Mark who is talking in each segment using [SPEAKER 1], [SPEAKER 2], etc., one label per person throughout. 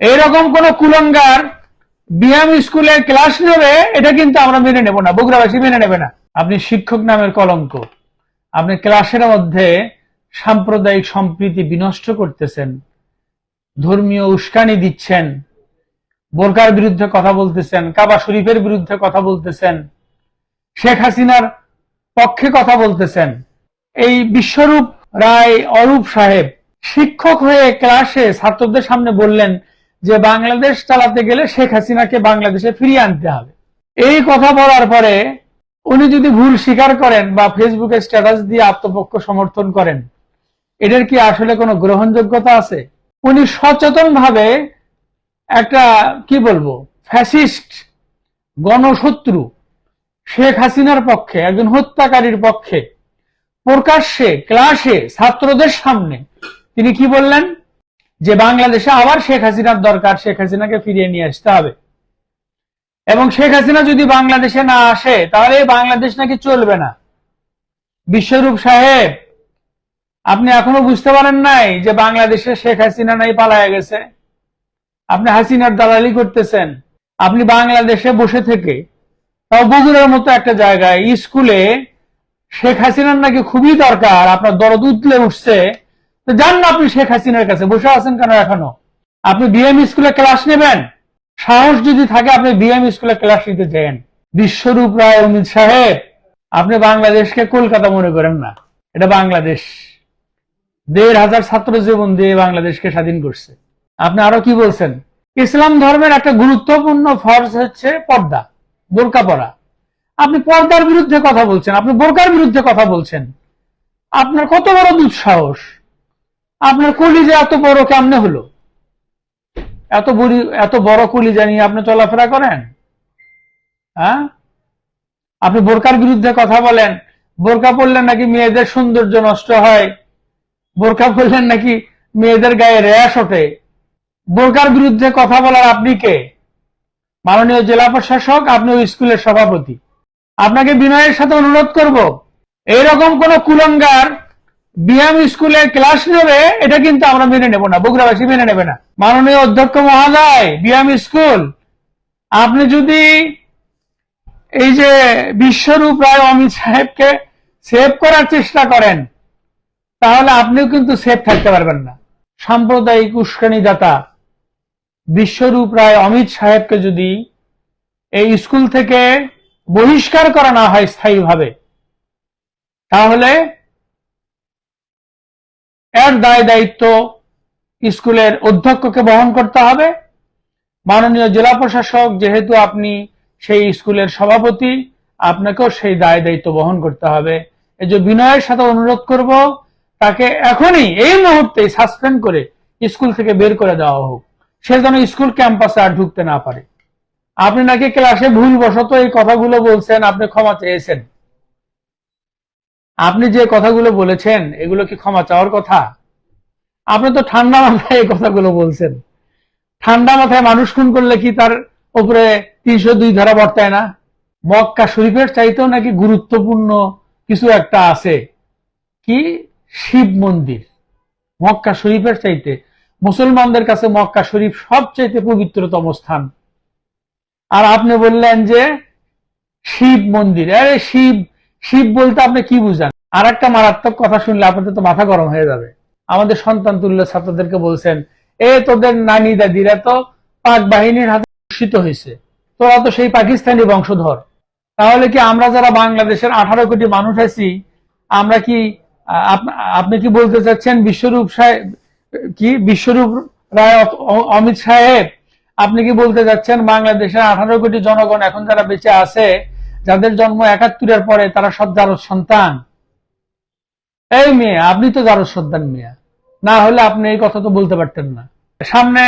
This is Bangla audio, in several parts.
[SPEAKER 1] এইরকম কোন কুলঙ্গার বিয়াম স্কুলে ক্লাস নেবে, এটা কিন্তু আমরা মেনে নেব না, বগুড়াবাসী মেনে নেবে না। আপনি শিক্ষক নামের কলঙ্ক। আপনি ক্লাসের মধ্যে সাম্প্রদায়িক সম্প্রীতি বিনষ্ট করতেছেন, ধর্মীয় উস্কানি দিচ্ছেন, বোরকার বিরুদ্ধে কথা বলতেছেন, কাবা শরীফের বিরুদ্ধে কথা বলতেছেন, শেখ হাসিনার পক্ষে কথা বলতেছেন। এই বিশ্বরূপ রায় অরূপ সাহেব শিক্ষক হয়ে ক্লাসে ছাত্রদের সামনে বললেন যে বাংলাদেশ চালাতে গেলে শেখ হাসিনাকে বাংলাদেশে ফিরিয়ে আনতে হবে। এই কথা বলার পরে উনি যদি ভুল স্বীকার করেন বা ফেসবুকে স্ট্যাটাস দিয়ে আত্মপক্ষ সমর্থন করেন এটার কি আসলে কোনো গ্রহণযোগ্যতা আছে? উনি সচেতন ভাবে একটা, কি বলব ফ্যাসিস্ট গণশত্রু শেখ হাসিনার পক্ষে, একজন হত্যাকারীর পক্ষে প্রকাশ্যে ক্লাসে ছাত্রদের সামনে তিনি কি বললেন? যে বাংলাদেশে আবার শেখ হাসিনার দরকার, শেখ হাসিনাকে ফিরিয়ে নিয়ে আসতে হবে। এবং শেখ হাসিনা যদি বাংলাদেশে না আসে, তাহলে বাংলাদেশ নাকি চলবে না। বিশ্বরূপ সাহেব, আপনি এখনও বুঝতে পারেন নাই যে বাংলাদেশে শেখ হাসিনা নাই পালায় গেছে। আপনি হাসিনার দালালি করতেছেন। আপনি বাংলাদেশে বসে থেকে তাও বগুড়ার মতো একটা জায়গায়, স্কুলে শেখ হাসিনার নাকি খুবই দরকার, আপনার দরদ উতলে উঠছে। তো যান না আপনি শেখ হাসিনার কাছে, বসে আছেন কেন এখনও? আপনি বিএম স্কুলে ক্লাস নেবেন? সাহস যদি থাকে, আপনি বিএম স্কুলে ক্লাস নিতে চান বিশ্বরূপ রায় অমিত সাহেব আপনি বাংলাদেশকে কলকাতা মনে করেন না। এটা বাংলাদেশ। দেড় হাজার ছাত্র জীবন দিয়ে বাংলাদেশকে স্বাধীন করছে। আপনি আরও কি বলছেন? ইসলাম ধর্মের একটা গুরুত্বপূর্ণ ফরজ হচ্ছে পর্দা, বোরকা পরা। আপনি পর্দার বিরুদ্ধে কথা বলছেন, আপনি বোরকার বিরুদ্ধে কথা বলছেন। আপনার কত বড় দুঃসাহস? আপনার কলিজা এত বড় কেমনে হলো? এত বুড়ি, এত বড় কলিজা নিয়ে আপনি চলাফেরা করেন? হ্যাঁ? আপনি বোরকার বিরুদ্ধে কথা বলেন। বোরকা পড়লেন নাকি মেয়েদের সৌন্দর্য নষ্ট হয়? বোরকা পড়লেন নাকি মেয়েদের গায়ে র্যাশ ওঠে? বোরকার বিরুদ্ধে কথা বলার আপনি কে? মাননীয় জেলা প্রশাসক, আপনি ওই স্কুলের সভাপতি। আপনাকে বিনয়ের সাথে অনুরোধ করব, এইরকম কোন কুলঙ্গার বিএম স্কুলে ক্লাস নেবে, এটা কিন্তু আমরা মেনে নেব না, বগুড়াবাসী মেনে নেবে না। মাননীয় অধ্যক্ষ মহোদয় বিএম স্কুল, আপনি যদি এই যে বিশ্বরূপ রায় অমিত সাহেবকে সেভ করার চেষ্টা করেন, তাহলে আপনিও কিন্তু সেফ থাকতে পারবেন না। সাম্প্রদায়িক উস্কানিদাতা বিশ্বরূপ রায় অমিত সাহেবকে যদি এই স্কুল থেকে বহিষ্কার করা না হয় স্থায়ীভাবে, তাহলে এর দায় দায়িত্ব স্কুলের অধ্যক্ষকে বহন করতে হবে। মাননীয় জেলা প্রশাসক, যেহেতু আপনি সেই স্কুলের সভাপতি, আপনাকেও সেই দায় দায়িত্ব বহন করতে হবে। এই যে বিনয়ের সাথে অনুরোধ করব, তাকে এখনই এই মুহূর্তে সাসপেন্ড করে স্কুল থেকে বের করে দেওয়া হোক। সে যেন স্কুল ক্যাম্পাসে আর ঢুকতে না পারে। আপনি নাকি ক্লাসে ভুলবশত এই কথাগুলো বলছেন, আপনি ক্ষমা চেয়েছেন। আপনি যে কথাগুলো বলেছেন, এগুলো কি ক্ষমা চাওয়ার কথা? আপনি তো ঠান্ডা মাথায় এই কথাগুলো বলছেন। ঠান্ডা মাথায় মানুষ খুন করলে কি তার উপরে তিনশো দুই ধারা বর্তায় না? মক্কা শরীফের চাইতেও নাকি গুরুত্বপূর্ণ কিছু একটা আছে। কি? শিব মন্দির। মক্কা শরীফের চাইতে মুসলমানদের কাছে মক্কা শরীফ সবচাইতে পবিত্রতম স্থান। আর আপনি বললেন যে শিব মন্দির। আরে শিব শিব বলতে আপনি কি বুঝান? আর একটা মারাত্মক কথা শুনলে আপনাদের তো মাথা গরম হয়ে যাবে। আমাদের সন্তান তুল্য ছাত্রদেরকে বলছেন, এ তোদের নানি দাদিরা তো পাক বাহিনীর হাতে ধর্ষিত হয়েছে। তোরা তো সেই পাকিস্তানি বংশধর। তাহলে কি আমরা যারা বাংলাদেশের আঠারো কোটি মানুষ আছি, আমরা কি আপনি কি বলতে চাচ্ছেন বিশ্বরূপ সাহেব, কি বিশ্বরূপ রায় অমিত সাহেব? আপনি কি বলতে যাচ্ছেন বাংলাদেশের আঠারো কোটি জনগণ এখন যারা বেঁচে আছে যাদের জন্ম একাত্তরের পরে, তারা সব জারদ সন্তান। এই মেয়ে, আপনি তো জারদ সন্তান মেয়ে। না হলে আপনি এই কথা তো বলতে পারতেন না। সামনে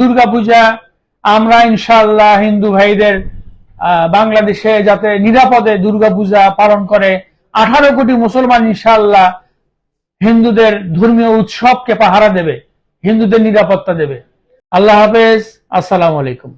[SPEAKER 1] দুর্গা পূজা আমরা ইনশাআল্লাহ হিন্দু ভাইদের বাংলাদেশে যাতে নিরাপদে দুর্গা পূজা পালন করে, আঠারো কোটি মুসলমান ইনশাল্লাহ হিন্দুদের ধর্মীয় উৎসবকে পাহারা দেবে, হিন্দুদের নিরাপত্তা দেবে। আল্লাহ হাফেজ, আসসালামু আলাইকুম।